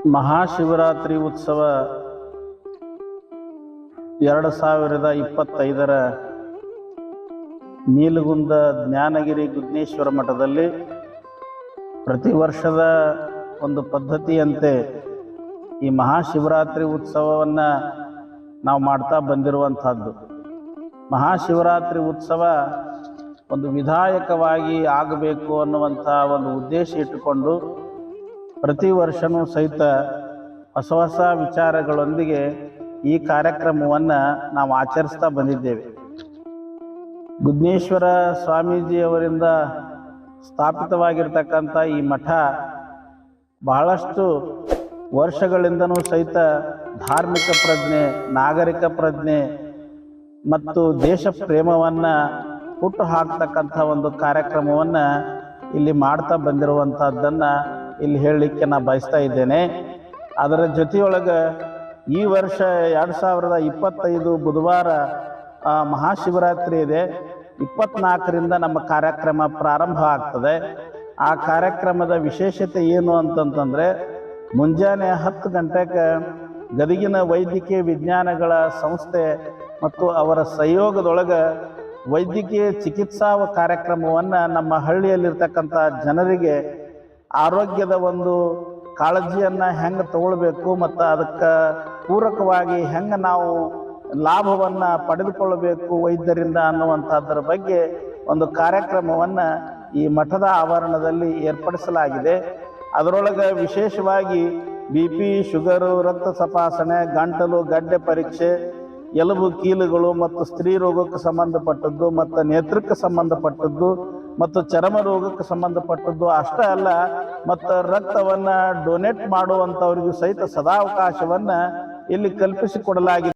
ಮಹಾಶಿವರಾತ್ರಿ ಉತ್ಸವ ಎರಡು ಸಾವಿರದ ಇಪ್ಪತ್ತೈದರ ನೀಲಗುಂದ ಜ್ಞಾನಗಿರಿ ಗುದ್ನೇಶ್ವರ ಮಠದಲ್ಲಿ ಪ್ರತಿ ವರ್ಷದ ಒಂದು ಪದ್ಧತಿಯಂತೆ ಈ ಮಹಾಶಿವರಾತ್ರಿ ಉತ್ಸವವನ್ನು ನಾವು ಮಾಡ್ತಾ ಬಂದಿರುವಂಥದ್ದು. ಮಹಾಶಿವರಾತ್ರಿ ಉತ್ಸವ ಒಂದು ವಿಧಾಯಕವಾಗಿ ಆಗಬೇಕು ಅನ್ನುವಂಥ ಒಂದು ಉದ್ದೇಶ ಇಟ್ಟುಕೊಂಡು ಪ್ರತಿ ವರ್ಷವೂ ಸಹಿತ ಹೊಸ ಹೊಸ ವಿಚಾರಗಳೊಂದಿಗೆ ಈ ಕಾರ್ಯಕ್ರಮವನ್ನು ನಾವು ಆಚರಿಸ್ತಾ ಬಂದಿದ್ದೇವೆ. ಗುದ್ನೇಶ್ವರ ಸ್ವಾಮೀಜಿಯವರಿಂದ ಸ್ಥಾಪಿತವಾಗಿರ್ತಕ್ಕಂಥ ಈ ಮಠ ಬಹಳಷ್ಟು ವರ್ಷಗಳಿಂದನೂ ಸಹಿತ ಧಾರ್ಮಿಕ ಪ್ರಜ್ಞೆ, ನಾಗರಿಕ ಪ್ರಜ್ಞೆ ಮತ್ತು ದೇಶ ಪ್ರೇಮವನ್ನು ಹುಟ್ಟು ಹಾಕ್ತಕ್ಕಂಥ ಒಂದು ಕಾರ್ಯಕ್ರಮವನ್ನು ಇಲ್ಲಿ ಮಾಡ್ತಾ ಬಂದಿರುವಂಥದ್ದನ್ನು ಇಲ್ಲಿ ಹೇಳಲಿಕ್ಕೆ ನಾ ಬಯಸ್ತಾ ಇದ್ದೇನೆ. ಅದರ ಜೊತೆಯೊಳಗೆ ಈ ವರ್ಷ ಎರಡು ಸಾವಿರದ ಇಪ್ಪತ್ತೈದು ಬುಧವಾರ ಮಹಾಶಿವರಾತ್ರಿ ಇದೆ. ಇಪ್ಪತ್ನಾಲ್ಕರಿಂದ ನಮ್ಮ ಕಾರ್ಯಕ್ರಮ ಪ್ರಾರಂಭ ಆಗ್ತದೆ. ಆ ಕಾರ್ಯಕ್ರಮದ ವಿಶೇಷತೆ ಏನು ಅಂತಂತಂದರೆ, ಮುಂಜಾನೆ ಹತ್ತು ಗಂಟೆಗೆ ಗದಗಿನ ವೈದ್ಯಕೀಯ ವಿಜ್ಞಾನಗಳ ಸಂಸ್ಥೆ ಮತ್ತು ಅವರ ಸಹಯೋಗದೊಳಗೆ ವೈದ್ಯಕೀಯ ಚಿಕಿತ್ಸಾ ಕಾರ್ಯಕ್ರಮವನ್ನು ನಮ್ಮ ಹಳ್ಳಿಯಲ್ಲಿರ್ತಕ್ಕಂಥ ಜನರಿಗೆ ಆರೋಗ್ಯದ ಒಂದು ಕಾಳಜಿಯನ್ನು ಹೆಂಗೆ ತಗೊಳ್ಬೇಕು ಮತ್ತು ಅದಕ್ಕೆ ಪೂರಕವಾಗಿ ಹೆಂಗೆ ನಾವು ಲಾಭವನ್ನು ಪಡೆದುಕೊಳ್ಳಬೇಕು ವೈದ್ಯರಿಂದ ಅನ್ನುವಂಥದ್ರ ಬಗ್ಗೆ ಒಂದು ಕಾರ್ಯಕ್ರಮವನ್ನು ಈ ಮಠದ ಆವರಣದಲ್ಲಿ ಏರ್ಪಡಿಸಲಾಗಿದೆ. ಅದರೊಳಗೆ ವಿಶೇಷವಾಗಿ ಬಿ ಪಿ, ಶುಗರು, ರಕ್ತ ತಪಾಸಣೆ, ಗಂಟಲು, ಗಡ್ಡೆ ಪರೀಕ್ಷೆ, ಎಲುಬು ಕೀಲುಗಳು ಮತ್ತು ಸ್ತ್ರೀ ರೋಗಕ್ಕೆ ಸಂಬಂಧಪಟ್ಟದ್ದು ಮತ್ತು ನೇತ್ರಕ್ಕೆ ಸಂಬಂಧಪಟ್ಟದ್ದು ಮತ್ತು ಚರ್ಮ ರೋಗಕ್ಕೆ ಸಂಬಂಧಪಟ್ಟದ್ದು ಅಷ್ಟೇ ಅಲ್ಲ ಮತ್ತು ರಕ್ತವನ್ನು ಡೊನೇಟ್ ಮಾಡುವಂಥವ್ರಿಗೂ ಸಹಿತ ಸದಾವಕಾಶವನ್ನು ಇಲ್ಲಿ ಕಲ್ಪಿಸಿಕೊಡಲಾಗಿದೆ.